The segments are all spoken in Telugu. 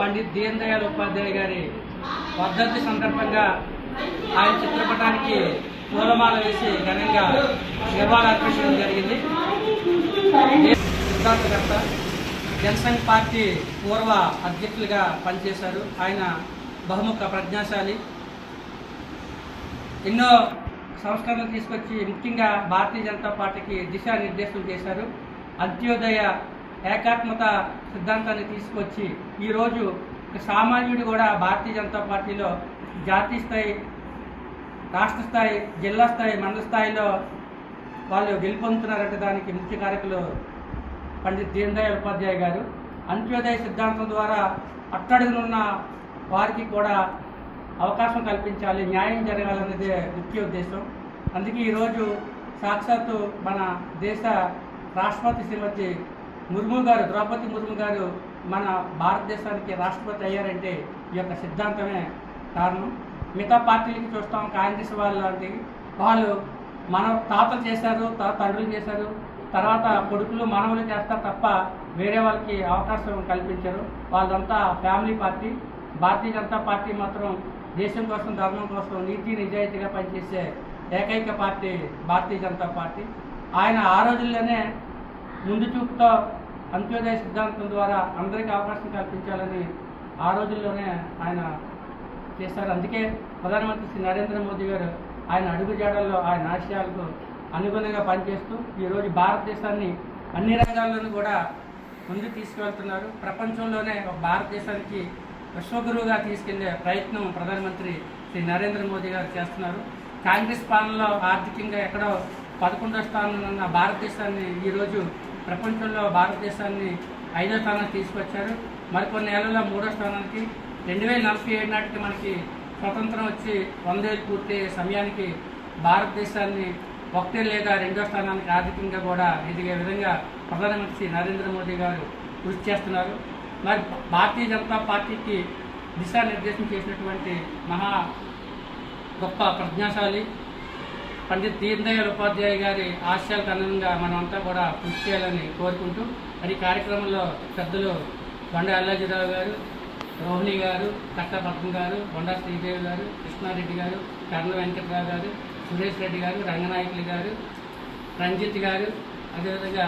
పండిత్ దీన్ దయాళ్ ఉపాధ్యాయ గారి వర్ధంతి సందర్భంగా ఆయన చిత్రపటానికి పూలమాల వేసి ఘనంగా నివాళులర్పించడం జరిగింది. సిద్ధాంతకర్త జనసంఘ్ పార్టీ పూర్వ అధ్యక్షులుగా పనిచేశారు. ఆయన బహుముఖ ప్రజ్ఞాశాలి. ఎన్నో సంస్కరణలు తీసుకొచ్చి ముఖ్యంగా భారతీయ జనతా పార్టీకి దిశానిర్దేశం చేశారు. అంత్యోదయ ఏకాత్మత సిద్ధాంతాన్ని తీసుకొచ్చి ఈరోజు సామాన్యుడు కూడా భారతీయ జనతా పార్టీలో జాతీయ స్థాయి రాష్ట్ర స్థాయి జిల్లా స్థాయి మండల స్థాయిలో వాళ్ళు గెలుపొందుతున్నారంటే దానికి ముఖ్య కారకులు పండిత్ దీన్ దయాళ్ ఉపాధ్యాయ గారు. అంత్యోదయ సిద్ధాంతం ద్వారా అట్టడుగునున్న వారికి కూడా అవకాశం కల్పించాలి న్యాయం జరగాలన్నదే ముఖ్య ఉద్దేశం. అందుకే ఈరోజు సాక్షాత్తు మన దేశ రాష్ట్రపతి శ్రీమతి ముర్ము గారు ద్రౌపది ముర్ము గారు మన భారతదేశానికి రాష్ట్రపతి అయ్యారంటే ఈ యొక్క సిద్ధాంతమే కారణం. మిగతా పార్టీలకి చూస్తాం కాంగ్రెస్ వాళ్ళు లాంటివి వాళ్ళు మన తాతలు చేశారు తండ్రులు చేశారు. తర్వాత కొడుకులు మనవలు చేస్తారు తప్ప వేరే వాళ్ళకి అవకాశం కల్పించరు. వాళ్ళంతా family party. Bharatiya Janata Party మాత్రం దేశం కోసం ధర్మం కోసం నీతి నిజాయితీగా పనిచేసే ఏకైక పార్టీ భారతీయ జనతా పార్టీ. ఆయన ఆ రోజుల్లోనే ముందు చూపుతో అంత్యోదయ సిద్ధాంతం ద్వారా అందరికీ అవకాశం కల్పించాలని ఆ రోజుల్లోనే ఆయన చేశారు. అందుకే ప్రధానమంత్రి శ్రీ నరేంద్ర మోదీ గారు ఆయన అడుగుజాడల్లో ఆయన ఆశయాలకు అనుగుణంగా పనిచేస్తూ ఈరోజు భారతదేశాన్ని అన్ని రంగాల్లోనూ కూడా ముందుకు తీసుకువెళ్తున్నారు. ప్రపంచంలోనే ఒక భారతదేశానికి విశ్వగురువుగా తీసుకెళ్ళే ప్రయత్నం ప్రధానమంత్రి శ్రీ నరేంద్ర మోదీ గారు చేస్తున్నారు. కాంగ్రెస్ పాలనలో ఆర్థికంగా ఎక్కడో పదకొండో స్థానంలో ఉన్న భారతదేశాన్ని ఈరోజు ప్రపంచంలో భారతదేశాన్ని ఐదో స్థానానికి తీసుకొచ్చారు. మరికొన్ని నెలల్లో మూడో స్థానానికి. రెండు వేల నలభై ఏడు నాటికి మనకి స్వతంత్రం వచ్చి వందేళ్ళు పూర్తయ్యే సమయానికి భారతదేశాన్ని ఒకటే లేదా రెండో స్థానానికి ఆర్థికంగా కూడా ఎదిగే విధంగా ప్రధానమంత్రి నరేంద్ర మోదీ గారు కృషి చేస్తున్నారు. మరి భారతీయ జనతా పార్టీకి దిశానిర్దేశం చేసినటువంటి మహా గొప్ప ప్రజ్ఞాశాలి. పండిత్ దీన్ ఉపాధ్యాయ గారి ఆశయాలకు అనుగుణంగా మనమంతా కూడా కృషి చేయాలని కోరుకుంటూ మరి కార్యక్రమంలో పెద్దలు బండ అల్లాజీరావు గారు రోహిణి గారు కట్ట గారు బొండా శ్రీదేవి గారు కృష్ణారెడ్డి గారు కర్ణ వెంకట్రావు గారు సురేష్ రెడ్డి గారు రంగనాయకులు గారు రంజిత్ గారు అదేవిధంగా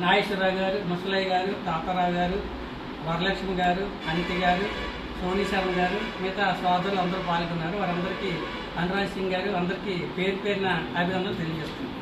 నాగేశ్వరరావు గారు ముసలయ్య గారు తాతారావు గారు వరలక్ష్మి గారు అనిత గారు సోనీ శర్మ గారు మిగతా సోదరులు అందరూ పాల్గొన్నారు. వారందరికీ అనురాజ్ సింగ్ గారు అందరికీ పేరు పేరున అభినందనలు తెలియజేస్తున్నారు